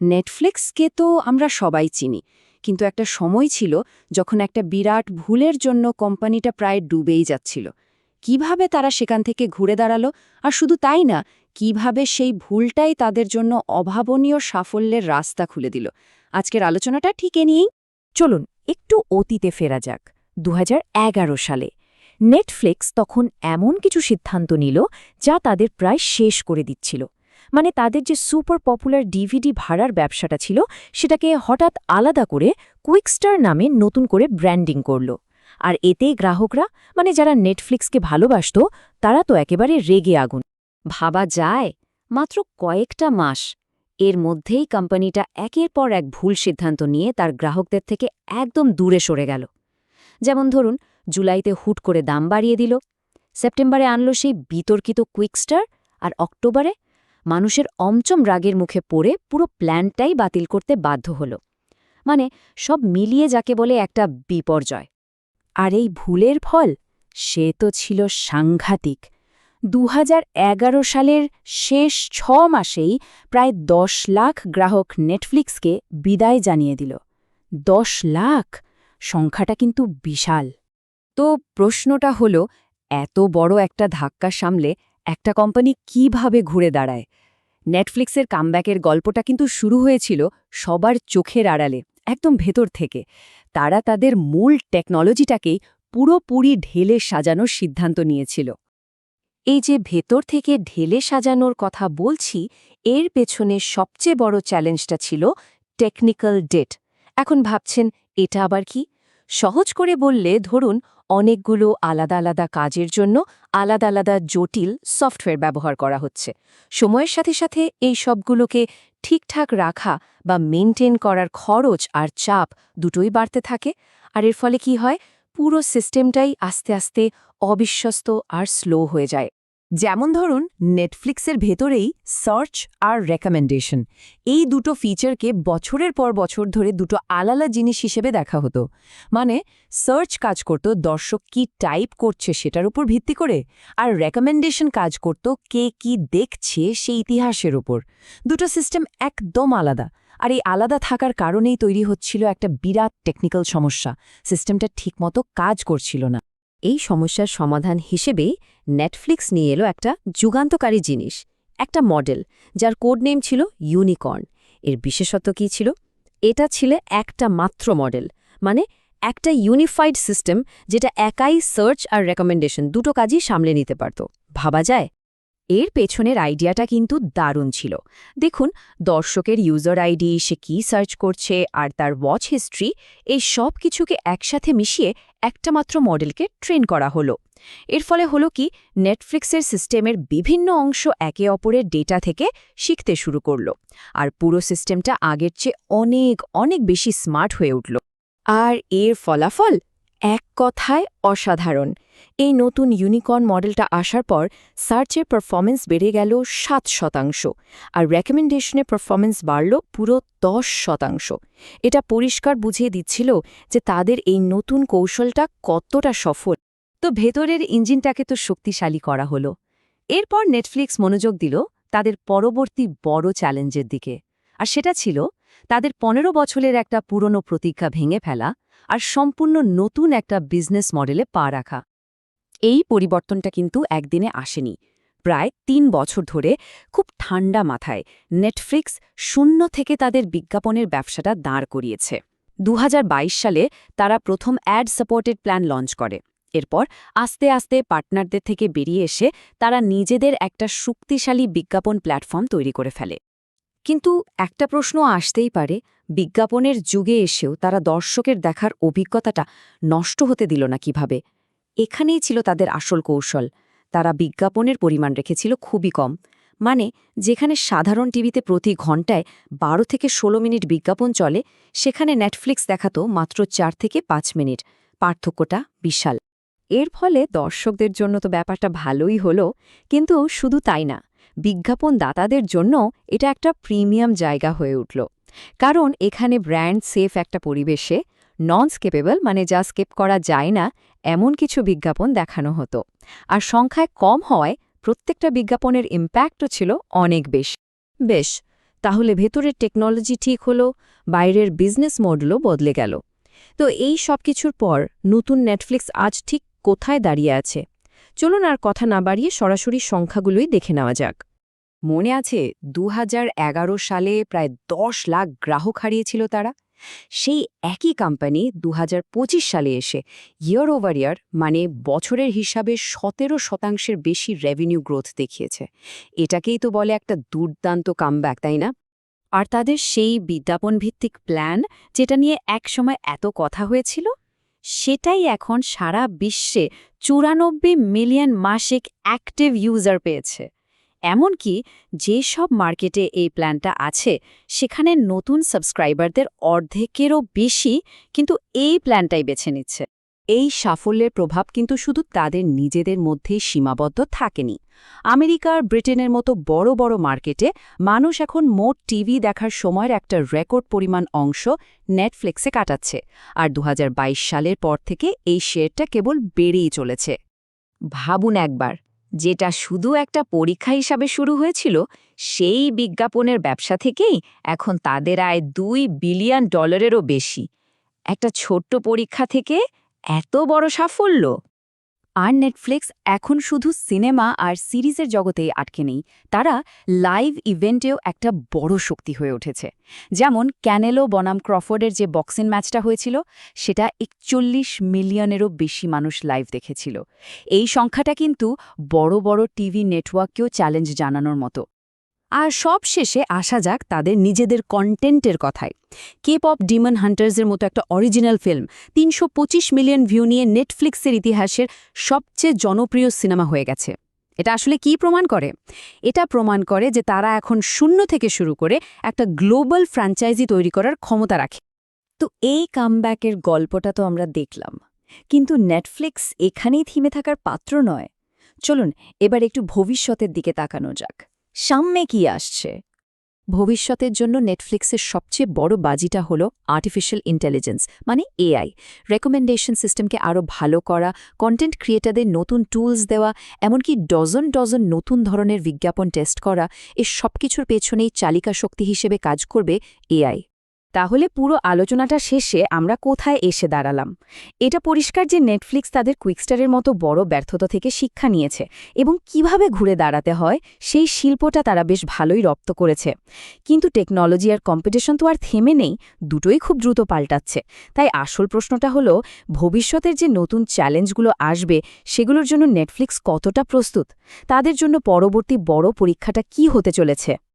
নেটফ্লিক্সকে তো আমরা সবাই চিনি, কিন্তু একটা সময় ছিল যখন একটা বিরাট ভুলের জন্য কোম্পানিটা প্রায় ডুবেই যাচ্ছিল। কীভাবে তারা সেখান থেকে ঘুরে দাঁড়াল? আর শুধু তাই না, কীভাবে সেই ভুলটাই তাদের জন্য অভাবনীয় সাফল্যের রাস্তা খুলে দিল? আজকের আলোচনাটা ঠিক নিয়েই। চলুন, একটু অতীতে ফেরা যাক। দু হাজার এগারো সালে নেটফ্লিক্স তখন এমন কিছু সিদ্ধান্ত নিল যা তাদের প্রায় শেষ করে দিচ্ছিল। মানে তাদের যে সুপার পপুলার ডিভিডি ভাড়ার ব্যবসাটা ছিল, সেটাকে হঠাৎ আলাদা করে কুইকস্টার নামে নতুন করে ব্র্যান্ডিং করল। আর এতেই গ্রাহকরা মানে যারা নেটফ্লিক্সকে ভালোবাসত, তারা তো একেবারে রেগে আগুন। ভাবা যায়, মাত্র কয়েকটা মাস, এর মধ্যেই কোম্পানিটা একের পর এক ভুল সিদ্ধান্ত নিয়ে তার গ্রাহকদের থেকে একদম দূরে সরে গেল। যেমন ধরুন, জুলাইতে হুট করে দাম বাড়িয়ে দিল, সেপ্টেম্বরে আনলো সেই বিতর্কিত কুইকস্টার আর অক্টোবরে মানুষের অমচম রাগের মুখে পড়ে পুরো প্ল্যানটাই বাতিল করতে বাধ্য হল। মানে সব মিলিয়ে যাকে বলে একটা বিপর্যয়। আর এই ভুলের ফল? সে তো ছিল সাংঘাতিক। দু হাজার এগারো সালের শেষ ছ মাসেই প্রায় দশ লাখ গ্রাহক নেটফ্লিক্সকে বিদায় জানিয়ে দিল। দশ লাখ? সংখ্যাটা কিন্তু বিশাল। তো প্রশ্নটা হল, এত বড় একটা ধাক্কা সামলে একটা কোম্পানি কীভাবে ঘুরে দাঁড়ায়? নেটফ্লিক্সের কামব্যাকের গল্পটা কিন্তু শুরু হয়েছিল সবার চোখের আড়ালে, একদম ভেতর থেকে। তারা তাদের মূল টেকনোলজিটাকেই পুরোপুরি ঢেলে সাজানোর সিদ্ধান্ত নিয়েছিল। এই যে ভেতর থেকে ঢেলে সাজানোর কথা বলছি, এর পেছনে সবচেয়ে বড় চ্যালেঞ্জটা ছিল টেকনিক্যাল ডেট এখন ভাবছেন, এটা আবার কি? সহজ করে বললে, ধরুন অনেকগুলো আলাদা আলাদা কাজের জন্য আলাদা আলাদা জটিল সফটওয়্যার ব্যবহার করা হচ্ছে। সময়ের সাথে সাথে এই সবগুলোকে ঠিকঠাক রাখা বা মেনটেন করার খরচ আর চাপ দুটোই বাড়তে থাকে, আর এর ফলে কি হয়? পুরো সিস্টেমটাই আস্তে আস্তে অবিশ্বস্ত আর স্লো হয়ে যায়। যেমন ধরুন নেটফ্লিক্সের ভেতরেই সার্চ আর রেকমেন্ডেশন এই দুটো ফিচারকে বছরের পর বছর ধরে দুটো আলাদা জিনিস হিসেবে দেখা হতো। মানে সার্চ কাজ করত, দর্শক কি টাইপ করছে সেটার উপর ভিত্তি করে, আর রেকমেন্ডেশন কাজ করত, কে কি দেখছে সেই ইতিহাসের উপর। দুটো সিস্টেম একদম আলাদা, আর এই আলাদা থাকার কারণেই তৈরি হচ্ছিল একটা বিরাট টেকনিক্যাল সমস্যা। সিস্টেমটা ঠিকমতো কাজ করছিল না। এই সমস্যার সমাধান হিসেবেই নেটফ্লিক্স নিয়ে এলো একটা যুগান্তকারী জিনিস, একটা মডেল, যার কোড নেম ছিল ইউনিকর্ন এর বিশেষত্ব কী ছিল? এটা ছিল একটা মাত্র মডেল মানে একটা ইউনিফাইড সিস্টেম যেটা একাই সার্চ আর রেকমেন্ডেশন দুটো কাজই সামলে নিতে পারত। ভাবা যায়? এর পেছনের আইডিয়াটা কিন্তু দারুণ ছিল। দেখুন, দর্শকের ইউজার আইডি সে কী সার্চ করছে আর তার ওয়াচ হিস্ট্রি এই সব কিছুকে একসাথে মিশিয়ে একটা মাত্র মডেলকে ট্রেন করা হলো। এর ফলে হলো কি নেটফ্লিক্সের সিস্টেমের বিভিন্ন অংশ একে অপরের ডেটা থেকে শিখতে শুরু করল। আর পুরো সিস্টেমটা আগের চেয়ে অনেক অনেক বেশি স্মার্ট হয়ে উঠল। আর এর ফলাফল এক কথায় অসাধারণ। এই নতুন ইউনিকর্ন মডেলটা আসার পর সার্চের পারফরমেন্স বেড়ে গেল সাত শতাংশ আর রেকমেন্ডেশনে পারফরমেন্স বাড়ল পুরো দশ শতাংশ। এটা পরিষ্কার বুঝিয়ে দিচ্ছিল যে তাদের এই নতুন কৌশলটা কতটা সফল। তো ভেতরের ইঞ্জিনটাকে তো শক্তিশালী করা হলো। এরপর নেটফ্লিক্স মনোযোগ দিল তাদের পরবর্তী বড় চ্যালেঞ্জের দিকে। আর সেটা ছিল তাদের পনেরো বছরের একটা পুরনো প্রতিজ্ঞা ভেঙে ফেলা আর সম্পূর্ণ নতুন একটা বিজনেস মডেলে পা রাখা। এই পরিবর্তনটা কিন্তু একদিনে আসেনি। প্রায় তিন বছর ধরে খুব ঠান্ডা মাথায় নেটফ্লিক্স শূন্য থেকে তাদের বিজ্ঞাপনের ব্যবসাটা দাঁড় করিয়েছে। দু হাজার বাইশ সালে তারা প্রথম অ্যাড সাপোর্টেড প্ল্যান লঞ্চ করে। এরপর আস্তে আস্তে পার্টনারদের থেকে বেরিয়ে এসে তারা নিজেদের একটা শক্তিশালী বিজ্ঞাপন প্ল্যাটফর্ম তৈরি করে ফেলে। কিন্তু একটা প্রশ্ন আসতেই পারে, বিজ্ঞাপনের যুগে এসেও তারা দর্শকের দেখার অভিজ্ঞতাটা নষ্ট হতে দিল না কীভাবে? এখানেই ছিল তাদের আসল কৌশল। তারা বিজ্ঞাপনের পরিমাণ রেখেছিল খুবই কম। মানে যেখানে সাধারণ টিভিতে প্রতি ঘন্টায় ১২ থেকে ১৬ মিনিট বিজ্ঞাপন চলে, সেখানে নেটফ্লিক্স দেখাতো মাত্র চার থেকে পাঁচ মিনিট। পার্থক্যটা বিশাল। এর ফলে দর্শকদের জন্য তো ব্যাপারটা ভালোই হলো, কিন্তু শুধু তাই না। বিজ্ঞাপন দাতাদের জন্য এটা একটা প্রিমিয়াম জায়গা হয়ে উঠল। কারণ এখানে ব্র্যান্ড সেফ একটা পরিবেশে নন স্কেপেবল মানে যা স্কেপ করা যায় না, এমন কিছু বিজ্ঞাপন দেখানো হতো। আর সংখ্যায় কম হওয়ায় প্রত্যেকটা বিজ্ঞাপনের ইম্প্যাক্টও ছিল অনেক বেশি। বেশ, তাহলে ভেতরের টেকনোলজি ঠিক হলো, বাইরের বিজনেস মডেলও বদলে গেল। তো এই সব কিছুর পর নতুন নেটফ্লিক্স আজ ঠিক কোথায় দাঁড়িয়ে আছে? চলুন আর কথা না বাড়িয়ে সরাসরি সংখ্যাগুলোই দেখে নেওয়া যাক। মনে আছে দু হাজার এগারো সালে প্রায় দশ লাখ গ্রাহক হারিয়েছিল তারা? সেই একই কোম্পানি দু হাজার পঁচিশ সালে এসে ইয়ার ওভার ইয়ার মানে বছরের হিসাবে সতেরো শতাংশের বেশি রেভিনিউ গ্রোথ দেখিয়েছে। এটাকেই তো বলে একটা দুর্দান্ত কামব্যাক তাই না? আর তাদের সেই বিজ্ঞাপন ভিত্তিক প্ল্যান যেটা নিয়ে একসময় এত কথা হয়েছিল? সেটাই এখন সারা বিশ্বে চুরানব্বই মিলিয়ন মাসিক অ্যাক্টিভ ইউজার পেয়েছে। এমনকি যেসব মার্কেটে এই প্ল্যানটা আছে, সেখানে নতুন সাবস্ক্রাইবারদের অর্ধেকেরও বেশি কিন্তু এই প্ল্যানটাই বেছে নিচ্ছে। এই সাফল্যের প্রভাব কিন্তু শুধু তাদের নিজেদের মধ্যেই সীমাবদ্ধ থাকেনি। আমেরিকার ব্রিটেনের মতো বড় বড় মার্কেটে মানুষ এখন মোট টিভি দেখার সময়ের একটা রেকর্ড পরিমাণ অংশ নেটফ্লিক্সে কাটাচ্ছে, আর দু হাজার বাইশ সালের পর থেকে এই শেয়ারটা কেবল বেড়েই চলেছে। ভাবুন একবার, যেটা শুধু একটা পরীক্ষা হিসাবে শুরু হয়েছিল, সেই বিজ্ঞাপনের ব্যবসা থেকেই এখন তাদের আয় দুই বিলিয়ন ডলারেরও বেশি। একটা ছোট্ট পরীক্ষা থেকে এত বড় সাফল্য? আর নেটফ্লিক্স এখন শুধু সিনেমা আর সিরিজের জগতেই আটকে নেই। তারা লাইভ ইভেন্টেও একটা বড় শক্তি হয়ে উঠেছে। যেমন ক্যানেলো বনাম ক্রফোর্ডের যে বক্সিং ম্যাচটা হয়েছিল, সেটা একচল্লিশ মিলিয়নেরও বেশি মানুষ লাইভ দেখেছিল। এই সংখ্যাটা কিন্তু বড় বড় টিভি নেটওয়ার্ককেও চ্যালেঞ্জ জানানোর মতো। আর সব শেষে আসা যাক তাদের নিজেদের কন্টেন্টের কথায়। কেপ অফ ডিমন হান্টার্সের মতো একটা অরিজিনাল ফিল্ম তিনশো পঁচিশ মিলিয়ন ভিউ নিয়ে নেটফ্লিক্সের ইতিহাসের সবচেয়ে জনপ্রিয় সিনেমা হয়ে গেছে। এটা আসলে কি প্রমাণ করে? এটা প্রমাণ করে যে তারা এখন শূন্য থেকে শুরু করে একটা গ্লোবাল ফ্র্যাঞ্চাইজি তৈরি করার ক্ষমতা রাখে। তো এই কামব্যাকের গল্পটা তো আমরা দেখলাম। কিন্তু নেটফ্লিক্স এখানেই থিমে থাকার পাত্র নয়। চলুন, এবার একটু ভবিষ্যতের দিকে তাকানো যাক। সামনে কি আসছে? ভবিষ্যতের জন্য নেটফ্লিক্সের সবচেয়ে বড় বাজিটা হল আর্টিফিশিয়াল ইন্টেলিজেন্স মানে এআই রেকমেন্ডেশন সিস্টেমকে আরও ভালো করা কন্টেন্ট ক্রিয়েটারদের নতুন টুলস দেওয়া, এমনকি ডজন ডজন নতুন ধরনের বিজ্ঞাপন টেস্ট করা, এ সব কিছুর পেছনেই চালিকা শক্তি হিসেবে কাজ করবে এআই তাহলে পুরো আলোচনাটা শেষে আমরা কোথায় এসে দাঁড়ালাম? এটা পরিষ্কার যে নেটফ্লিক্স তাদের কুইকস্টারের মতো বড় ব্যর্থতা থেকে শিক্ষা নিয়েছে এবং কীভাবে ঘুরে দাঁড়াতে হয়, সেই শিল্পটা তারা বেশ ভালোই রপ্ত করেছে। কিন্তু টেকনোলজি আর কম্পিটিশন তো আর থেমে নেই, দুটোই খুব দ্রুত পাল্টাচ্ছে। তাই আসল প্রশ্নটা হলো, ভবিষ্যতের যে নতুন চ্যালেঞ্জগুলো আসবে, সেগুলোর জন্য নেটফ্লিক্স কতটা প্রস্তুত? তাদের জন্য পরবর্তী বড় পরীক্ষাটা কি হতে চলেছে?